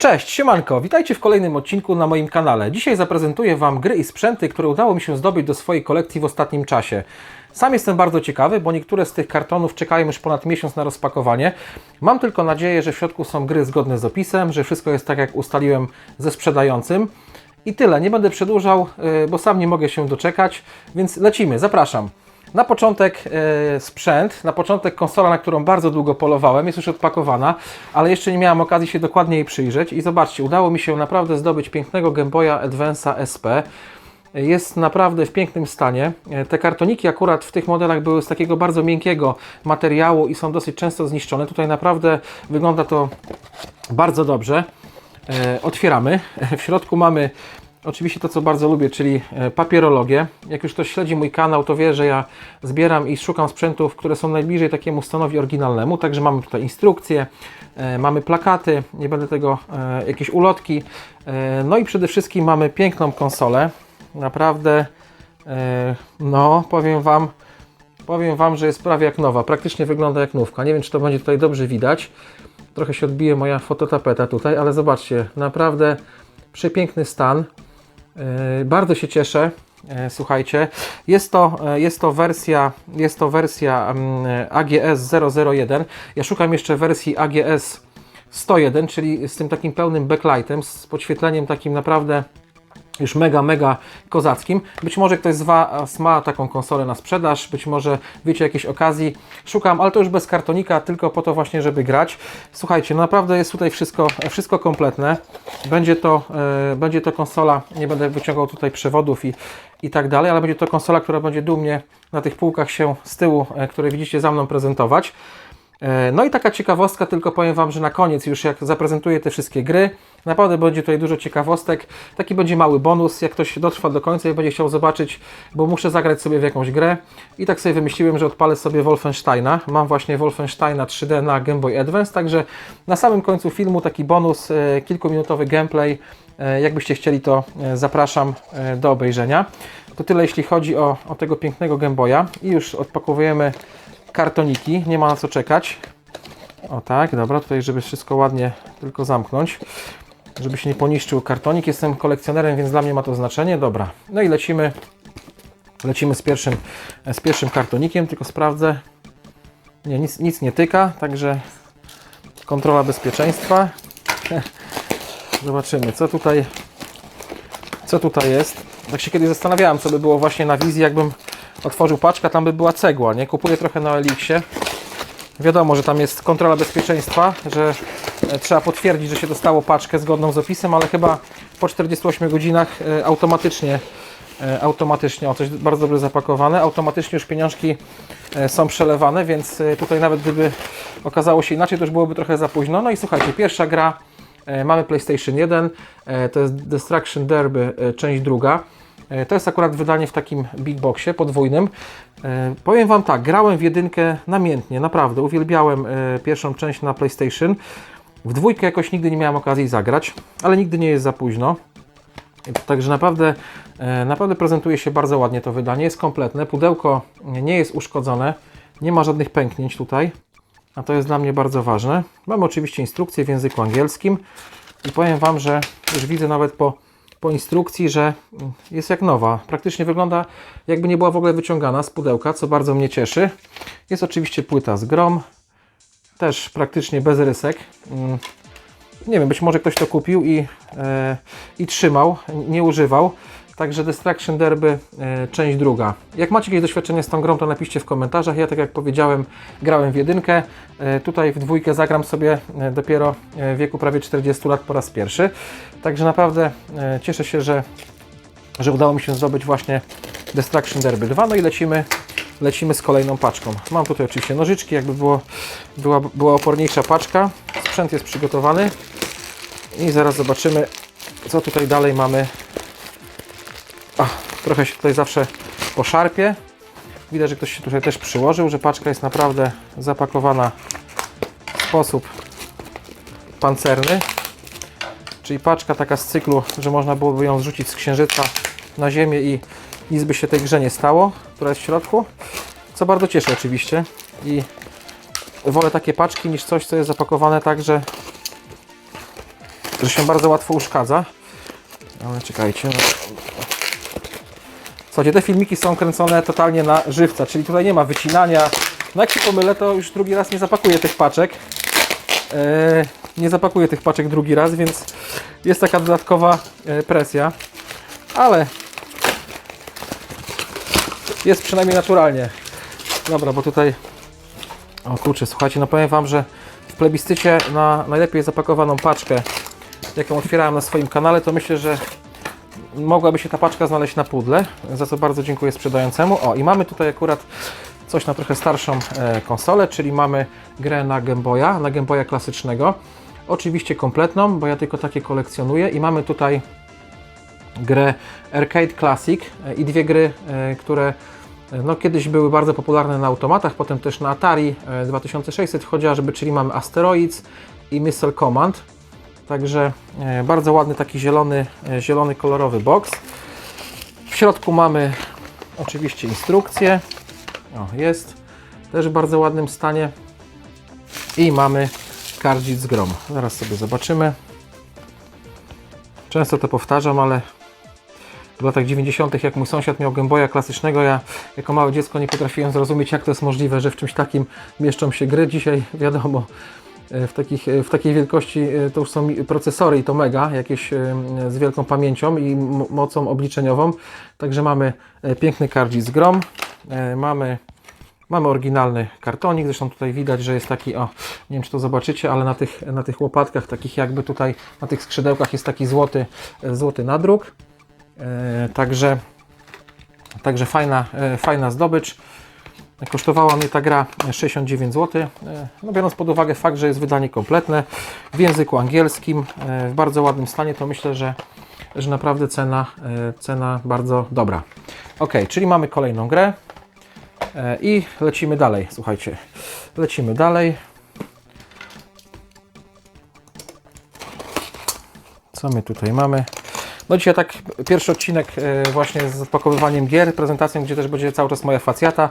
Cześć, siemanko, witajcie w kolejnym odcinku na moim kanale. Dzisiaj zaprezentuję Wam gry i sprzęty, które udało mi się zdobyć do swojej kolekcji w ostatnim czasie. Sam jestem bardzo ciekawy, bo niektóre z tych kartonów czekają już ponad miesiąc na rozpakowanie. Mam tylko nadzieję, że w środku są gry zgodne z opisem, że wszystko jest tak jak ustaliłem ze sprzedającym. I tyle, nie będę przedłużał, yy, bo sam nie mogę się doczekać, więc lecimy, zapraszam. Na początek e, sprzęt, na początek konsola, na którą bardzo długo polowałem, jest już odpakowana, ale jeszcze nie miałem okazji się dokładnie jej przyjrzeć i zobaczcie, udało mi się naprawdę zdobyć pięknego Game Boya SP. Jest naprawdę w pięknym stanie. E, Te kartoniki akurat w tych modelach były z takiego bardzo miękkiego materiału i są dosyć często zniszczone. Tutaj naprawdę wygląda to bardzo dobrze. E, Otwieramy. W środku mamy Oczywiście to, co bardzo lubię, czyli e, papierologię. Jak już ktoś śledzi mój kanał, to wie, że ja zbieram i szukam sprzętów, które są najbliżej takiemu stanowi oryginalnemu. Także mamy tutaj instrukcje, e, mamy plakaty, nie będę tego, e, jakieś ulotki. No i przede wszystkim mamy piękną konsolę. Naprawdę, no powiem Wam, powiem Wam, że jest prawie jak nowa. Praktycznie wygląda jak nówka. Nie wiem, czy to będzie tutaj dobrze widać. Trochę się odbije moja fototapeta tutaj, ale zobaczcie, naprawdę przepiękny stan. Yy, Bardzo się cieszę. Yy, Słuchajcie, jest to, yy, jest to wersja, jest to wersja mm, AGS 001. Ja szukam jeszcze wersji AGS 101, czyli z tym takim pełnym backlightem, z podświetleniem takim naprawdę już mega, mega kozackim. Być może ktoś z Was ma taką konsolę na sprzedaż, być może wiecie jakiejś okazji. Szukam, ale to już bez kartonika, tylko po to właśnie, żeby grać. Słuchajcie, no naprawdę jest tutaj wszystko, wszystko kompletne. Będzie to, e, będzie to konsola, nie będę wyciągał tutaj przewodów i, i tak dalej, ale będzie to konsola, która będzie dumnie na tych półkach się z tyłu, e, które widzicie za mną prezentować. E, No i taka ciekawostka, tylko powiem Wam, że na koniec już jak zaprezentuję te wszystkie gry, naprawdę będzie tutaj dużo ciekawostek. Taki będzie mały bonus, jak ktoś dotrwa do końca i będzie chciał zobaczyć, bo muszę zagrać sobie w jakąś grę. I tak sobie wymyśliłem, że odpalę sobie Wolfensteina. Mam właśnie Wolfensteina 3D na Game Boy Advance, także na samym końcu filmu taki bonus, e, kilkuminutowy gameplay. E, Jakbyście chcieli, to zapraszam do obejrzenia. To tyle, jeśli chodzi o, o tego pięknego Game Boya. I już odpakowujemy kartoniki, nie ma na co czekać. O tak, dobra, tutaj żeby wszystko ładnie tylko zamknąć, żeby się nie poniszczył kartonik. Jestem kolekcjonerem, więc dla mnie ma to znaczenie. Dobra, no i lecimy, lecimy z pierwszym, z pierwszym kartonikiem, tylko sprawdzę. Nie, nic, nic nie tyka, także kontrola bezpieczeństwa. Zobaczymy, co tutaj, co tutaj jest. Tak się kiedyś zastanawiałem, co by było właśnie na wizji, jakbym otworzył paczkę, tam by była cegła, nie? Kupuję trochę na Elixie. Wiadomo, że tam jest kontrola bezpieczeństwa, że e, trzeba potwierdzić, że się dostało paczkę zgodną z opisem, ale chyba po 48 godzinach e, automatycznie, e, automatycznie, o coś bardzo dobrze zapakowane, automatycznie już pieniążki są przelewane, więc tutaj nawet gdyby okazało się inaczej, to już byłoby trochę za późno. No i słuchajcie, pierwsza gra, mamy PlayStation 1, e, to jest Destruction Derby, część druga. E, To jest akurat wydanie w takim big boxie podwójnym. E, Powiem Wam tak, grałem w jedynkę namiętnie, naprawdę. Uwielbiałem e, pierwszą część na PlayStation. W dwójkę jakoś nigdy nie miałem okazji zagrać, ale nigdy nie jest za późno. Także naprawdę, naprawdę prezentuje się bardzo ładnie to wydanie. Jest kompletne, pudełko nie jest uszkodzone, nie ma żadnych pęknięć tutaj, a to jest dla mnie bardzo ważne. Mamy oczywiście instrukcję w języku angielskim i powiem Wam, że już widzę nawet po, po instrukcji, że jest jak nowa. Praktycznie wygląda jakby nie była w ogóle wyciągana z pudełka, co bardzo mnie cieszy. Jest oczywiście płyta z grom, też praktycznie bez rysek. Mm, Nie wiem, być może ktoś to kupił i, e, i trzymał, nie używał. Także Destruction Derby, e, część druga. Jak macie jakieś doświadczenie z tą grą, to napiszcie w komentarzach. Ja, tak jak powiedziałem, grałem w jedynkę. E, tutaj w dwójkę zagram sobie e, dopiero w wieku prawie 40 lat po raz pierwszy. Także naprawdę cieszę się, że, że udało mi się zdobyć właśnie Destruction Derby 2. No i lecimy, lecimy z kolejną paczką. Mam tutaj oczywiście nożyczki, jakby było, była, była oporniejsza paczka. Sprzęt jest przygotowany. I zaraz zobaczymy, co tutaj dalej mamy. Ach, trochę się tutaj zawsze poszarpie. Widać, że ktoś się tutaj też przyłożył, że paczka jest naprawdę zapakowana w sposób pancerny. Czyli paczka taka z cyklu, że można byłoby ją zrzucić z księżyca na ziemię i nic by się tej grze nie stało, która jest w środku. Co bardzo cieszy oczywiście. I wolę takie paczki niż coś, co jest zapakowane tak, że że się bardzo łatwo uszkadza. Ale czekajcie. No. Słuchajcie, te filmiki są kręcone totalnie na żywca, czyli tutaj nie ma wycinania. No jak się pomylę, to już drugi raz nie zapakuję tych paczek. E, nie zapakuję tych paczek drugi raz, więc jest taka dodatkowa e, presja. Ale jest przynajmniej naturalnie. Dobra, bo tutaj... O kurczę, słuchajcie, no powiem Wam, że w plebiscycie na najlepiej zapakowaną paczkę, jaką otwierałem na swoim kanale, to myślę, że mogłaby się ta paczka znaleźć na pudle, za co bardzo dziękuję sprzedającemu. O, i mamy tutaj akurat coś na trochę starszą e, konsolę, czyli mamy grę na Game Boya, na Game Boya klasycznego. Oczywiście kompletną, bo ja tylko takie kolekcjonuję i mamy tutaj grę Arcade Classic e, i dwie gry, e, które no, kiedyś były bardzo popularne na automatach, potem też na Atari e, 2600 chociażby, czyli mamy Asteroids i Missile Command. Także e, bardzo ładny taki zielony, e, zielony kolorowy box. W środku mamy oczywiście instrukcję. O, jest. Też w bardzo ładnym stanie. I mamy kardzit z grom. Zaraz sobie zobaczymy. Często to powtarzam, ale w latach 90. jak mój sąsiad miał Game Boya klasycznego, ja jako małe dziecko nie potrafiłem zrozumieć jak to jest możliwe, że w czymś takim mieszczą się gry. Dzisiaj wiadomo, w, takich, e, w takiej wielkości e, to już są procesory i to mega, jakieś e, z wielką pamięcią i mocą obliczeniową. Także mamy e, piękny kardzit z grom, e, mamy Mamy oryginalny kartonik, zresztą tutaj widać, że jest taki, o, nie wiem czy to zobaczycie, ale na tych, na tych łopatkach, takich jakby tutaj, na tych skrzydełkach jest taki złoty, e, złoty nadruk. E, także, także fajna, e, fajna zdobycz. Kosztowała mnie ta gra 69 zł. E, No biorąc pod uwagę fakt, że jest wydanie kompletne w języku angielskim, e, w bardzo ładnym stanie, to myślę, że, że naprawdę cena, e, cena bardzo dobra. Ok, czyli mamy kolejną grę. I lecimy dalej, słuchajcie. Lecimy dalej. Co my tutaj mamy? No dzisiaj tak pierwszy odcinek właśnie z odpakowywaniem gier, prezentacją, gdzie też będzie cały czas moja facjata.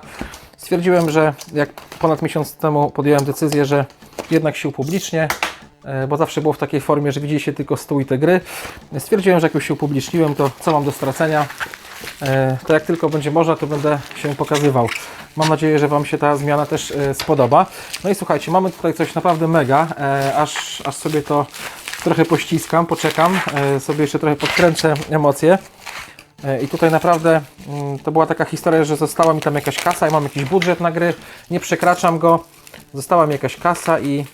Stwierdziłem, że jak ponad miesiąc temu podjąłem decyzję, że jednak się upublicznię, e, bo zawsze było w takiej formie, że widzieliście tylko stół i te gry. Stwierdziłem, że jak już się upubliczniłem, to co mam do stracenia? E, to jak tylko będzie można, to będę się pokazywał. Mam nadzieję, że Wam się ta zmiana też e, spodoba. No i słuchajcie, mamy tutaj coś naprawdę mega, aż, aż sobie to trochę pościskam, poczekam, sobie jeszcze trochę podkręcę emocje. E, I tutaj naprawdę mm, to była taka historia, że została mi tam jakaś kasa i mam jakiś budżet na gry, nie przekraczam go, została mi jakaś kasa i,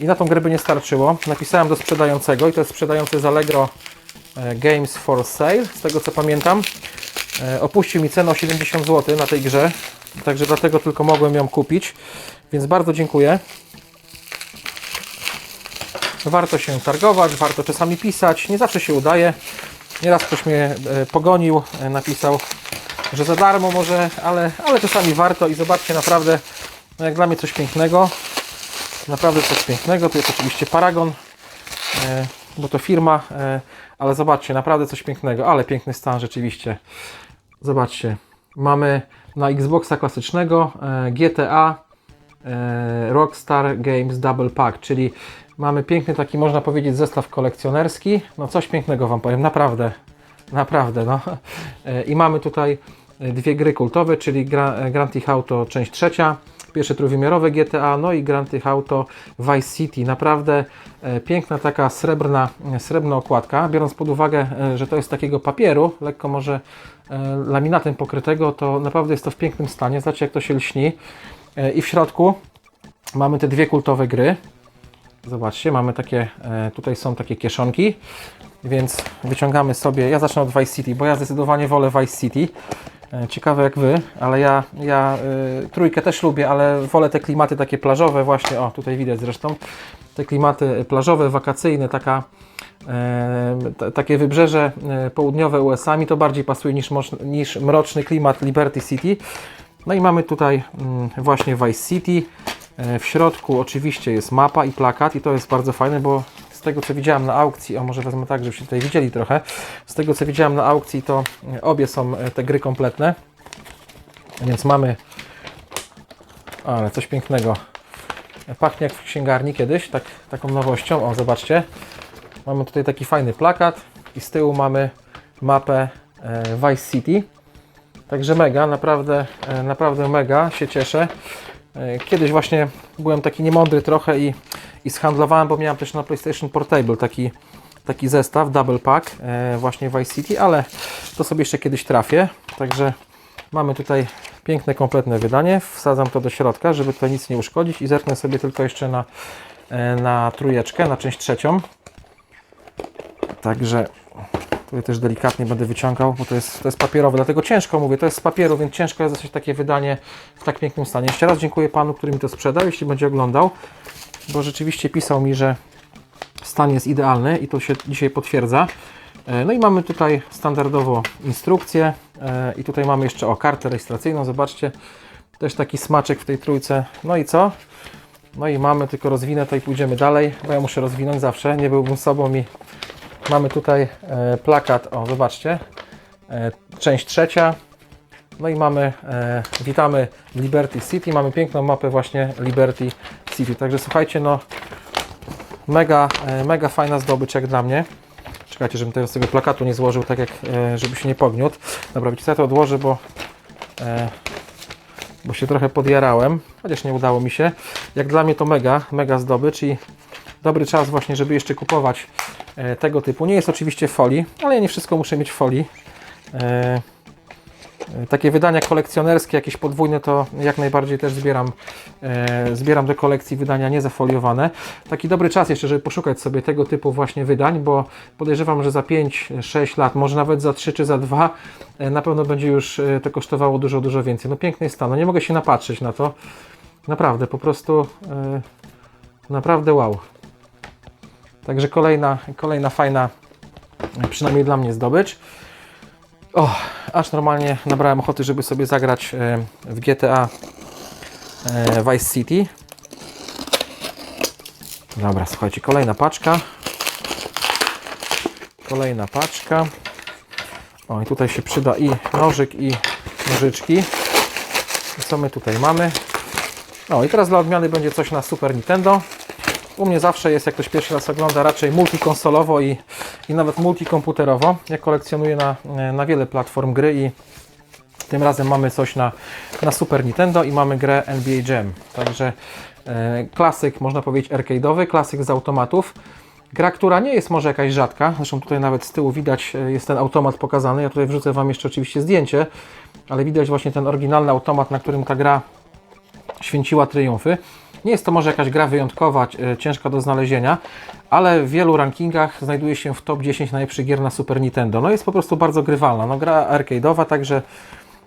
i na tą grę by nie starczyło. Napisałem do sprzedającego i to jest sprzedający z Allegro e, Games for Sale, z tego co pamiętam. E, Opuścił mi cenę o 70 zł na tej grze, także dlatego tylko mogłem ją kupić, więc bardzo dziękuję. Warto się targować, warto czasami pisać, nie zawsze się udaje. Nieraz ktoś mnie e, pogonił, e, napisał, że za darmo może, ale, ale czasami warto i zobaczcie, naprawdę, no jak dla mnie coś pięknego. Naprawdę coś pięknego. Tu jest oczywiście Paragon, e, bo to firma, ale zobaczcie, naprawdę coś pięknego, ale piękny stan rzeczywiście. Zobaczcie, mamy na Xboxa klasycznego GTA Rockstar Games Double Pack, czyli mamy piękny taki, można powiedzieć, zestaw kolekcjonerski. No coś pięknego Wam powiem, naprawdę, naprawdę, no. E, I mamy tutaj e, dwie gry kultowe, czyli e, Grand Theft Auto część trzecia, pierwsze trójwymiarowe GTA, no i Grand Theft Auto Vice City. Naprawdę piękna taka srebrna, srebrna okładka, biorąc pod uwagę, że to jest takiego papieru, lekko może laminatem pokrytego, to naprawdę jest to w pięknym stanie. Zobaczcie jak to się lśni. I w środku mamy te dwie kultowe gry. Zobaczcie, mamy takie, e, tutaj są takie kieszonki, więc wyciągamy sobie, ja zacznę od Vice City, bo ja zdecydowanie wolę Vice City. E, Ciekawe jak Wy, ale ja, ja y, trójkę też lubię, ale wolę te klimaty takie plażowe właśnie, o tutaj widać zresztą, te klimaty plażowe, wakacyjne, taka, t- takie wybrzeże południowe USA mi to bardziej pasuje niż, niż mroczny klimat Liberty City. No i mamy tutaj mm, właśnie Vice City. E, W środku oczywiście jest mapa i plakat i to jest bardzo fajne, bo z tego co widziałem na aukcji, o może wezmę tak, żebyście tutaj widzieli trochę, z tego co widziałem na aukcji to e, obie są e, te gry kompletne. Więc mamy ale coś pięknego. Pachnie jak w księgarni kiedyś, tak, taką nowością. O, zobaczcie. Mamy tutaj taki fajny plakat i z tyłu mamy mapę Vice City. Także mega, naprawdę, naprawdę mega się cieszę. E, Kiedyś właśnie byłem taki niemądry trochę i, i zhandlowałem, bo miałem też na PlayStation Portable taki, taki zestaw, double pack e, właśnie Vice City, ale to sobie jeszcze kiedyś trafię. Także mamy tutaj piękne, kompletne wydanie. Wsadzam to do środka, żeby tutaj nic nie uszkodzić i zerknę sobie tylko jeszcze na, e, na trójeczkę, na część trzecią. Także tutaj też delikatnie będę wyciągał, bo to jest, to jest papierowe, dlatego ciężko mówię, to jest z papieru, więc ciężko jest dostać takie wydanie w tak pięknym stanie. Jeszcze raz dziękuję Panu, który mi to sprzedał, jeśli będzie oglądał, bo rzeczywiście pisał mi, że stan jest idealny i to się dzisiaj potwierdza. E, No i mamy tutaj standardowo instrukcję e, i tutaj mamy jeszcze o kartę rejestracyjną, zobaczcie, też taki smaczek w tej trójce. No i co? No i mamy, tylko rozwinę to i pójdziemy dalej, bo ja muszę rozwinąć zawsze, nie byłbym sobą i mamy tutaj e, plakat, o zobaczcie, e, część trzecia, no i mamy, e, witamy w Liberty City, mamy piękną mapę właśnie Liberty City, także słuchajcie, no mega, mega fajna zdobycz jak dla mnie. Czekajcie, żebym teraz tego plakatu nie złożył, tak jak, żeby się nie pogniótł. Dobra, wiecie ja to odłożę, bo, bo się trochę podjarałem, chociaż nie udało mi się. Jak dla mnie to mega, mega zdobycz i dobry czas właśnie, żeby jeszcze kupować tego typu. Nie jest oczywiście folii, ale ja nie wszystko muszę mieć w folii. E, e, takie wydania kolekcjonerskie, jakieś podwójne, to jak najbardziej też zbieram, e, zbieram do kolekcji wydania niezafoliowane. Taki dobry czas jeszcze, żeby poszukać sobie tego typu właśnie wydań, bo podejrzewam, że za 5-6 lat, może nawet za 3 czy za 2, e, na pewno będzie już e, to kosztowało dużo, dużo więcej. No piękny stan, no nie mogę się napatrzeć na to. Naprawdę, po prostu e, naprawdę wow. Także kolejna, kolejna fajna, przynajmniej dla mnie zdobycz. O, aż normalnie nabrałem ochoty, żeby sobie zagrać e, w GTA e, Vice City. Dobra, słuchajcie, kolejna paczka. Kolejna paczka. O, i tutaj się przyda i nożyk, i nożyczki. I co my tutaj mamy? O, i teraz dla odmiany będzie coś na Super Nintendo. U mnie zawsze jest, jak ktoś pierwszy raz ogląda, raczej multikonsolowo i, i nawet multikomputerowo. Ja kolekcjonuję na, na wiele platform gry i tym razem mamy coś na, na Super Nintendo i mamy grę NBA Jam. Także e, klasyk, można powiedzieć, arcade'owy, klasyk z automatów. Gra, która nie jest może jakaś rzadka, zresztą tutaj nawet z tyłu widać e, jest ten automat pokazany. Ja tutaj wrzucę Wam jeszcze oczywiście zdjęcie, ale widać właśnie ten oryginalny automat, na którym ta gra święciła triumfy. Nie jest to może jakaś gra wyjątkowa, e, ciężka do znalezienia, ale w wielu rankingach znajduje się w top 10 najlepszych gier na Super Nintendo. No jest po prostu bardzo grywalna. No gra arcade'owa, także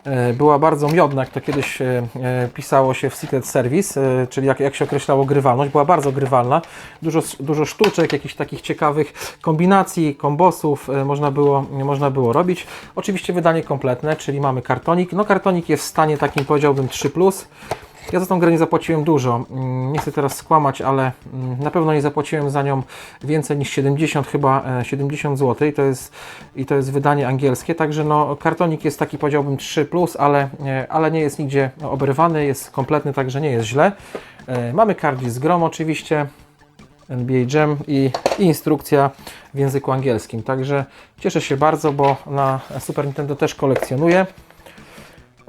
e, była bardzo miodna, jak to kiedyś e, pisało się w Secret Service, czyli jak, jak się określało grywalność, była bardzo grywalna. Dużo, dużo sztuczek, jakichś takich ciekawych kombinacji, kombosów można było, można było robić. Oczywiście wydanie kompletne, czyli mamy kartonik. No kartonik jest w stanie takim powiedziałbym 3+. Ja za tą grę nie zapłaciłem dużo. Mm, Nie chcę teraz skłamać, ale mm, na pewno nie zapłaciłem za nią więcej niż 70, chyba e, 70 zł. I to jest, i to jest wydanie angielskie. Także no, kartonik jest taki, powiedziałbym 3, ale, e, ale nie jest nigdzie oberwany, jest kompletny, także nie jest źle. E, Mamy kardzisz z grom oczywiście. NBA Jam i, i instrukcja w języku angielskim. Także cieszę się bardzo, bo na Super Nintendo też kolekcjonuję.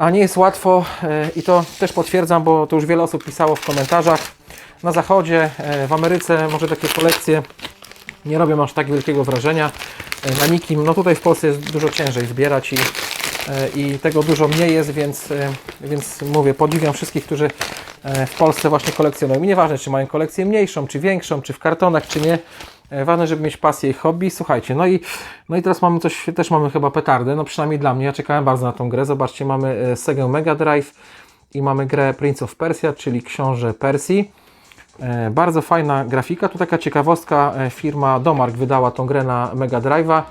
A nie jest łatwo e, i to też potwierdzam, bo to już wiele osób pisało w komentarzach. Na zachodzie, e, w Ameryce może takie kolekcje nie robią aż tak wielkiego wrażenia e, na nikim. No tutaj w Polsce jest dużo ciężej zbierać i, i tego dużo mniej jest, więc, więc mówię, podziwiam wszystkich, którzy w Polsce właśnie kolekcjonują. I nieważne, czy mają kolekcję mniejszą, czy większą, czy w kartonach, czy nie. E, Ważne, żeby mieć pasję i hobby. Słuchajcie, no i, no i teraz mamy coś, też mamy chyba petardę, no przynajmniej dla mnie, ja czekałem bardzo na tą grę. Zobaczcie, mamy e, Sega Mega Drive i mamy grę Prince of Persia, czyli Książę Persji. E, Bardzo fajna grafika. Tu taka ciekawostka, firma Domark wydała tą grę na Mega Drive'a.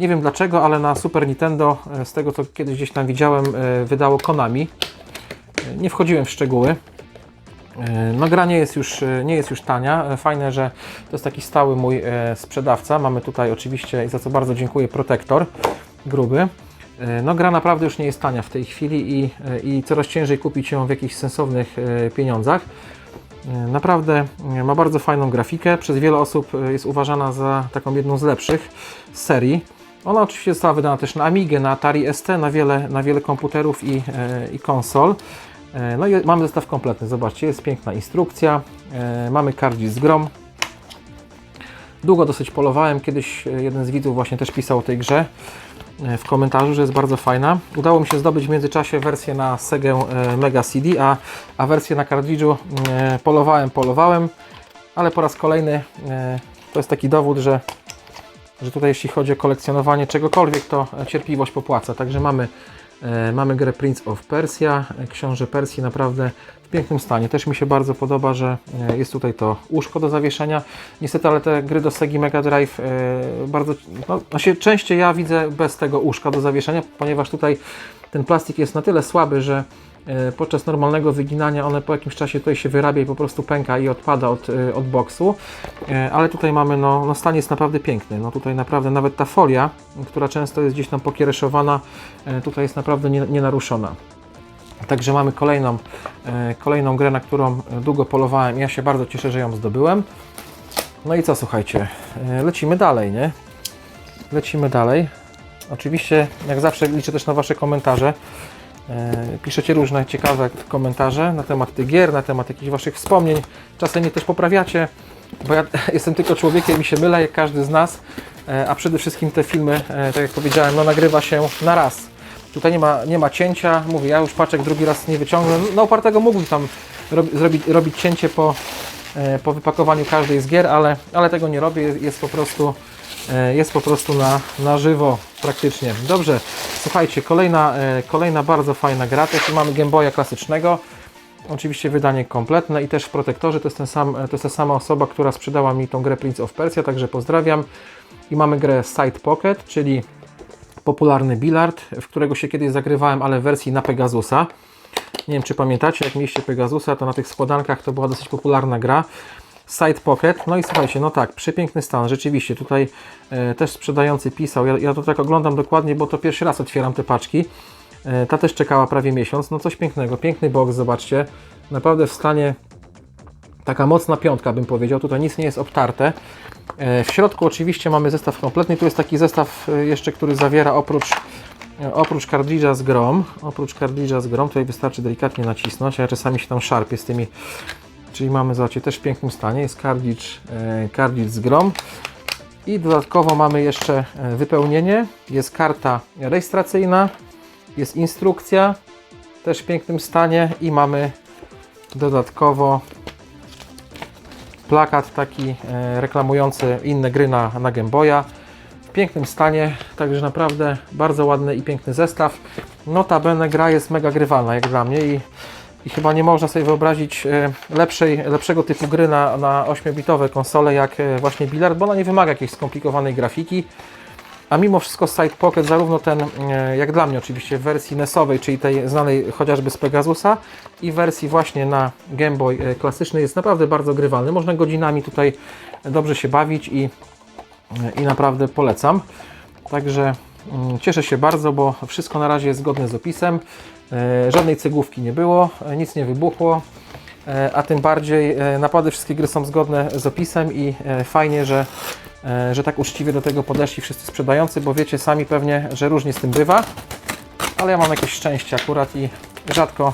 Nie wiem dlaczego, ale na Super Nintendo, z tego co kiedyś gdzieś tam widziałem, wydało Konami. Nie wchodziłem w szczegóły. E, No gra nie jest już, e, nie jest już tania. E, Fajne, że to jest taki stały mój sprzedawca. Mamy tutaj oczywiście, za co bardzo dziękuję, protektor gruby. No gra naprawdę już nie jest tania w tej chwili i, i coraz ciężej kupić ją w jakichś sensownych pieniądzach. Naprawdę ma bardzo fajną grafikę. Przez wiele osób jest uważana za taką jedną z lepszych z serii. Ona oczywiście została wydana też na Amigę, na Atari ST, na wiele, na wiele komputerów i, i konsol. E, No i mamy zestaw kompletny. Zobaczcie, jest piękna instrukcja. E, Mamy kardzic z grom. Długo dosyć polowałem. Kiedyś e, jeden z widzów właśnie też pisał o tej grze w komentarzu, że jest bardzo fajna. Udało mi się zdobyć w międzyczasie wersję na Sega Mega CD, a, a wersję na kartridżu e, polowałem, polowałem, ale po raz kolejny to jest taki dowód, że, że tutaj jeśli chodzi o kolekcjonowanie czegokolwiek, to cierpliwość popłaca. Także mamy, mamy grę Prince of Persia, e, Książę Persji naprawdę w pięknym stanie. Też mi się bardzo podoba, że e, jest tutaj to łóżko do zawieszenia. Niestety, ale te gry do Segi Mega Drive e, bardzo, no, znaczy częściej ja widzę bez tego łóżka do zawieszenia, ponieważ tutaj ten plastik jest na tyle słaby, że e, podczas normalnego wyginania one po jakimś czasie tutaj się wyrabia i po prostu pęka i odpada od, e, od boksu. E, Ale tutaj mamy, no, no stan jest naprawdę piękny. No tutaj naprawdę nawet ta folia, która często jest gdzieś tam pokiereszowana, e, tutaj jest naprawdę nie- nienaruszona. Także mamy kolejną, e, kolejną grę, na którą długo polowałem. Ja się bardzo cieszę, że ją zdobyłem. No i co, słuchajcie, e, lecimy dalej, nie? Lecimy dalej. Oczywiście, jak zawsze, liczę też na Wasze komentarze. E, Piszecie różne ciekawe komentarze na temat tych gier, na temat jakichś Waszych wspomnień. Czasem mnie też poprawiacie, bo ja jestem tylko człowiekiem i się mylę, jak każdy z nas. E, A przede wszystkim te filmy, e, tak jak powiedziałem, no nagrywa się na raz. Tutaj nie ma, nie ma cięcia. Mówię, ja już paczek drugi raz nie wyciągnę. No opartego mógłbym tam robi, zrobić, robić cięcie po, po wypakowaniu każdej z gier, ale, ale tego nie robię. Jest, po prostu, jest po prostu na, na żywo praktycznie. Dobrze, słuchajcie, kolejna, e, kolejna bardzo fajna gra. Też mamy Game Boya klasycznego. Oczywiście wydanie kompletne i też w protektorze to jest, ten sam, to jest ta sama osoba, która sprzedała mi tą grę Prince of Persia, także pozdrawiam. I mamy grę Side Pocket, czyli popularny bilard, w którego się kiedyś zagrywałem, ale w wersji na Pegasusa. Nie wiem, czy pamiętacie, jak mieliście Pegasusa, to na tych składankach to była dosyć popularna gra. Side Pocket, no i słuchajcie, no tak, przepiękny stan, rzeczywiście, tutaj e, też sprzedający pisał, ja, ja to tak oglądam dokładnie, bo to pierwszy raz otwieram te paczki. E, ta też czekała prawie miesiąc, no coś pięknego, piękny box, zobaczcie, naprawdę w stanie taka mocna piątka bym powiedział, tutaj nic nie jest obtarte. E, W środku oczywiście mamy zestaw kompletny, tu jest taki zestaw e, jeszcze, który zawiera oprócz, e, oprócz kartridża z grom, oprócz kartridża z grom, tutaj wystarczy delikatnie nacisnąć, a ja czasami się tam szarpię z tymi, czyli mamy, zobaczcie, też w pięknym stanie, jest kartridż, e, kartridż z grom i dodatkowo mamy jeszcze e, wypełnienie, jest karta rejestracyjna, jest instrukcja, też w pięknym stanie. I mamy dodatkowo plakat taki e, reklamujący inne gry na, na Game Boya. W pięknym stanie, także naprawdę bardzo ładny i piękny zestaw. Notabene gra jest mega grywalna jak dla mnie. I, i chyba nie można sobie wyobrazić e, lepszej, lepszego typu gry na, na 8-bitowe konsole jak e, właśnie Billard, bo ona nie wymaga jakiejś skomplikowanej grafiki. A mimo wszystko Side Pocket, zarówno ten, e, jak dla mnie oczywiście, w wersji NES-owej, czyli tej znanej chociażby z Pegasusa i wersji właśnie na Game Boy klasyczny jest naprawdę bardzo grywalny. Można godzinami tutaj dobrze się bawić i, i naprawdę polecam. Także mm, cieszę się bardzo, bo wszystko na razie jest zgodne z opisem. E, Żadnej cegłówki nie było, e, nic nie wybuchło. E, A tym bardziej naprawdę wszystkie gry są zgodne z opisem i fajnie, że, że tak uczciwie do tego podeszli wszyscy sprzedający, bo wiecie sami pewnie, że różnie z tym bywa. Ale ja mam jakieś szczęście akurat i rzadko,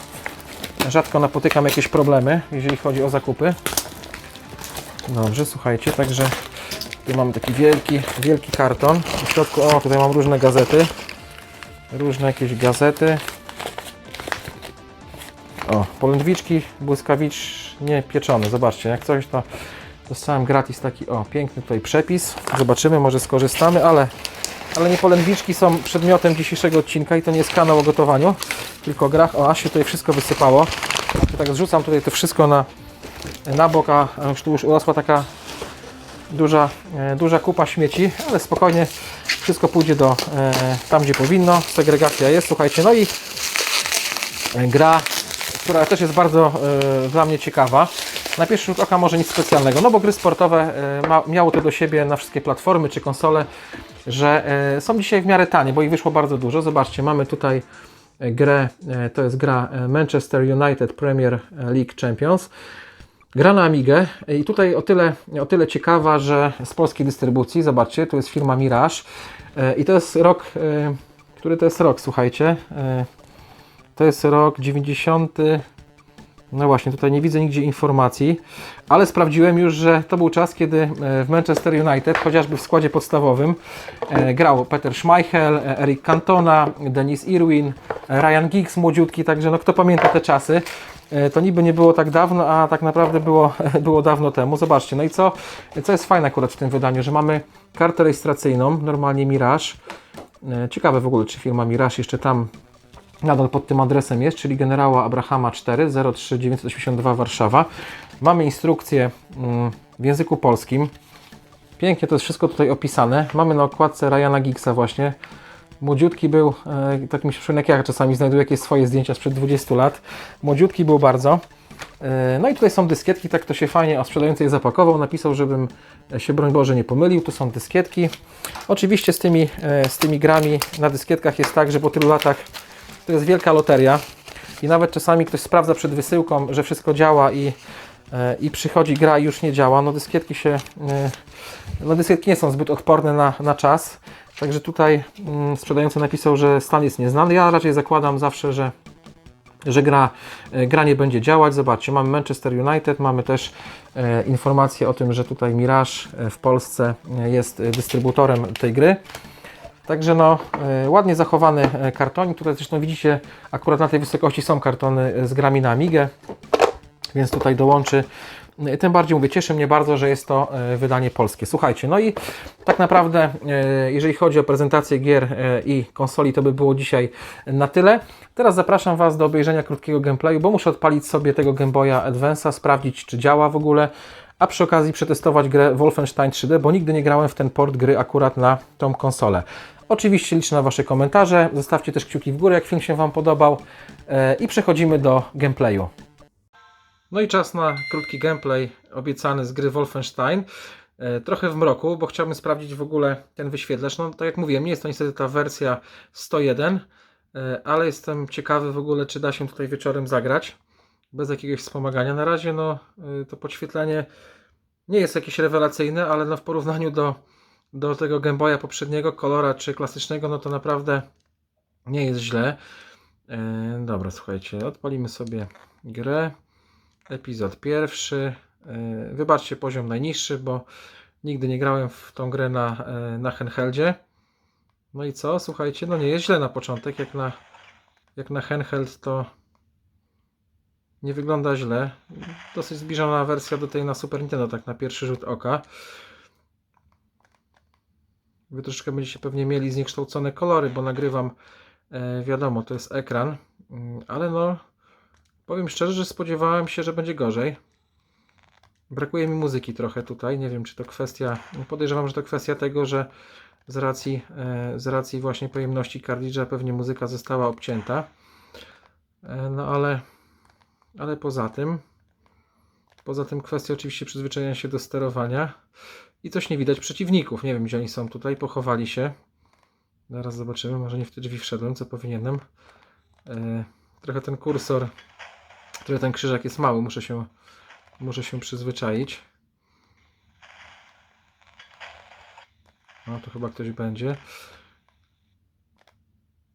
rzadko napotykam jakieś problemy, jeżeli chodzi o zakupy. Dobrze, słuchajcie, także tu mamy taki wielki, wielki karton. W środku, o, tutaj mam różne gazety. Różne jakieś gazety. O, polędwiczki błyskawicznie pieczone. Zobaczcie, jak coś to dostałem gratis taki, o, piękny tutaj przepis. Zobaczymy, może skorzystamy, ale, ale nie polędwiczki są przedmiotem dzisiejszego odcinka i to nie jest kanał o gotowaniu, tylko o grach. O, aż się tutaj wszystko wysypało. Tak zrzucam tutaj to wszystko na, na bok, a a już tu już urosła taka duża, e, duża kupa śmieci, ale spokojnie wszystko pójdzie do e, tam, gdzie powinno. Segregacja jest, słuchajcie. No i e, gra, która też jest bardzo e, dla mnie ciekawa. Na pierwszy rzut oka może nic specjalnego, no bo gry sportowe e, ma, to do siebie na wszystkie platformy czy konsole, że e, są dzisiaj w miarę tanie, bo ich wyszło bardzo dużo. Zobaczcie, mamy tutaj grę, to jest gra Manchester United Premier League Champions. Gra na Amigę i tutaj o tyle, o tyle ciekawa, że z polskiej dystrybucji, zobaczcie, tu jest firma Mirage i to jest rok, który to jest rok, słuchajcie, to jest rok 90, no właśnie, tutaj nie widzę nigdzie informacji, ale sprawdziłem już, że to był czas, kiedy e, w Manchester United, chociażby w składzie podstawowym, e, grał Peter Schmeichel, e, Eric Cantona, Denis Irwin, Ryan Giggs młodziutki, także no kto pamięta te czasy, to niby nie było tak dawno, a tak naprawdę było, było dawno temu. Zobaczcie, no i co, co jest fajne akurat w tym wydaniu, że mamy kartę rejestracyjną, normalnie Mirage. Ciekawe w ogóle, czy firma Mirage jeszcze tam nadal pod tym adresem jest, czyli generała Abrahama 4 03982 Warszawa. Mamy instrukcję mm, w języku polskim. Pięknie to jest wszystko tutaj opisane. Mamy na okładce Ryana Giggsa właśnie. Młodziutki był, tak mi się przypomina, jak ja czasami znajduję jakieś swoje zdjęcia sprzed 20 lat. Młodziutki był bardzo. E, No i tutaj są dyskietki, tak to się fajnie, a sprzedający je zapakował, napisał, żebym się broń Boże nie pomylił. Tu są dyskietki. Oczywiście z tymi, e, z tymi grami na dyskietkach jest tak, że po tylu latach to jest wielka loteria i nawet czasami ktoś sprawdza przed wysyłką, że wszystko działa i, e, i przychodzi gra i już nie działa. No dyskietki się, e, no dyskietki nie są zbyt odporne na, na czas, także tutaj mm, sprzedający napisał, że stan jest nieznany. Ja raczej zakładam zawsze, że że gra, e, gra nie będzie działać. Zobaczcie, mamy Manchester United, mamy też e, informację o tym, że tutaj Mirage w Polsce jest dystrybutorem tej gry. Także no, e, ładnie zachowany e, kartonik. Tutaj zresztą widzicie, akurat na tej wysokości są kartony e, z grami na Amigę, więc tutaj dołączy. Tym bardziej mówię, cieszy mnie bardzo, że jest to wydanie polskie. Słuchajcie, no i tak naprawdę, jeżeli chodzi o prezentację gier i konsoli, to by było dzisiaj na tyle. Teraz zapraszam Was do obejrzenia krótkiego gameplayu, bo muszę odpalić sobie tego Game Boya Advance'a, sprawdzić, czy działa w ogóle, a przy okazji przetestować grę Wolfenstein 3D, bo nigdy nie grałem w ten port gry akurat na tą konsolę. Oczywiście liczę na Wasze komentarze, zostawcie też kciuki w górę, jak film się Wam podobał e, i przechodzimy do gameplayu. No i czas na krótki gameplay obiecany z gry Wolfenstein. E, Trochę w mroku, bo chciałbym sprawdzić w ogóle ten wyświetlacz. No tak jak mówiłem, nie jest to niestety ta wersja 101, e, ale jestem ciekawy w ogóle, czy da się tutaj wieczorem zagrać bez jakiegoś wspomagania. Na razie no, to podświetlenie nie jest jakieś rewelacyjne, ale no w porównaniu do, do tego Game Boya poprzedniego, kolora czy klasycznego, no to naprawdę nie jest źle. E, dobra, słuchajcie, odpalimy sobie grę. Epizod pierwszy. E, Wybaczcie poziom najniższy, bo nigdy nie grałem w tą grę na, e, na handheldzie. No i co? Słuchajcie, no nie jest źle na początek. Jak na, jak na handheld to nie wygląda źle. Dosyć zbliżona wersja do tej na Super Nintendo, tak na pierwszy rzut oka. Wy troszeczkę będziecie pewnie mieli zniekształcone kolory, bo nagrywam, e, wiadomo, to jest ekran, Mm, ale no, powiem szczerze, że spodziewałem się, że będzie gorzej. Brakuje mi muzyki trochę tutaj, nie wiem czy to kwestia, podejrzewam, że to kwestia tego, że z racji, e, z racji właśnie pojemności kartridża pewnie muzyka została obcięta. E, No ale, ale poza tym, poza tym kwestia oczywiście przyzwyczajenia się do sterowania i coś nie widać przeciwników. Nie wiem gdzie oni są tutaj, pochowali się. Zaraz zobaczymy, może nie w te drzwi wszedłem, co powinienem. E, Trochę ten kursor, trochę ten krzyżak jest mały, muszę się, muszę się przyzwyczaić. No to chyba ktoś będzie.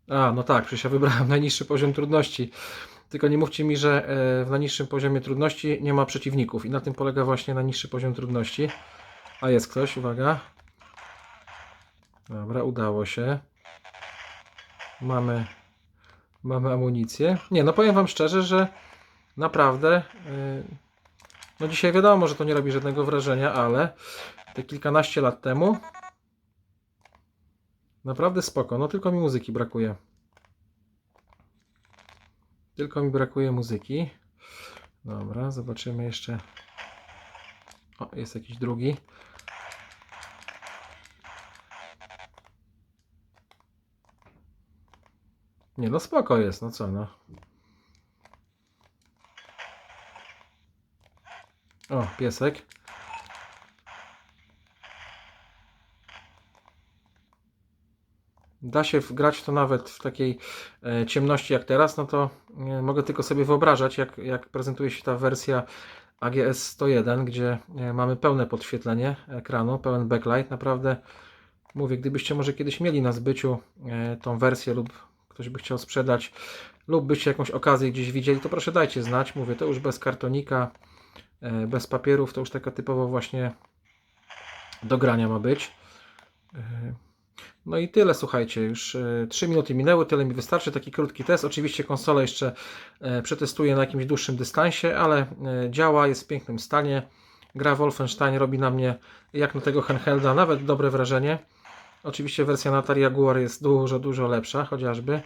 A, no tak, przecież ja wybrałem najniższy poziom trudności. Tylko nie mówcie mi, że e, w najniższym poziomie trudności nie ma przeciwników i na tym polega właśnie najniższy poziom trudności. A jest ktoś, uwaga. Dobra, udało się. Mamy, mamy amunicję. Nie, no powiem Wam szczerze, że naprawdę. Yy, no dzisiaj wiadomo, że to nie robi żadnego wrażenia, ale te kilkanaście lat temu naprawdę spoko. No tylko mi muzyki brakuje. Tylko mi brakuje muzyki. Dobra, zobaczymy jeszcze. O, jest jakiś drugi. Nie, no spoko jest, no co no. O, piesek. Da się grać to nawet w takiej e, ciemności jak teraz, no to e, mogę tylko sobie wyobrażać, jak, jak prezentuje się ta wersja AGS 101, gdzie e, mamy pełne podświetlenie ekranu, pełen backlight. Naprawdę mówię, gdybyście może kiedyś mieli na zbyciu tą wersję lub ktoś by chciał sprzedać lub byście jakąś okazję gdzieś widzieli, to proszę dajcie znać. Mówię, to już bez kartonika, bez papierów, to już taka typowo właśnie do grania ma być. E, No i tyle, słuchajcie, już e, 3 minuty minęły, tyle mi wystarczy, taki krótki test. Oczywiście konsolę jeszcze e, przetestuję na jakimś dłuższym dystansie, ale e, działa, jest w pięknym stanie. Gra Wolfenstein robi na mnie, jak na tego handhelda, nawet dobre wrażenie. Oczywiście wersja na Atari Jaguar jest dużo, dużo lepsza, chociażby,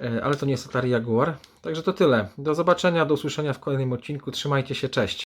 e, ale to nie jest Atari Jaguar. Także to tyle. Do zobaczenia, do usłyszenia w kolejnym odcinku. Trzymajcie się, cześć.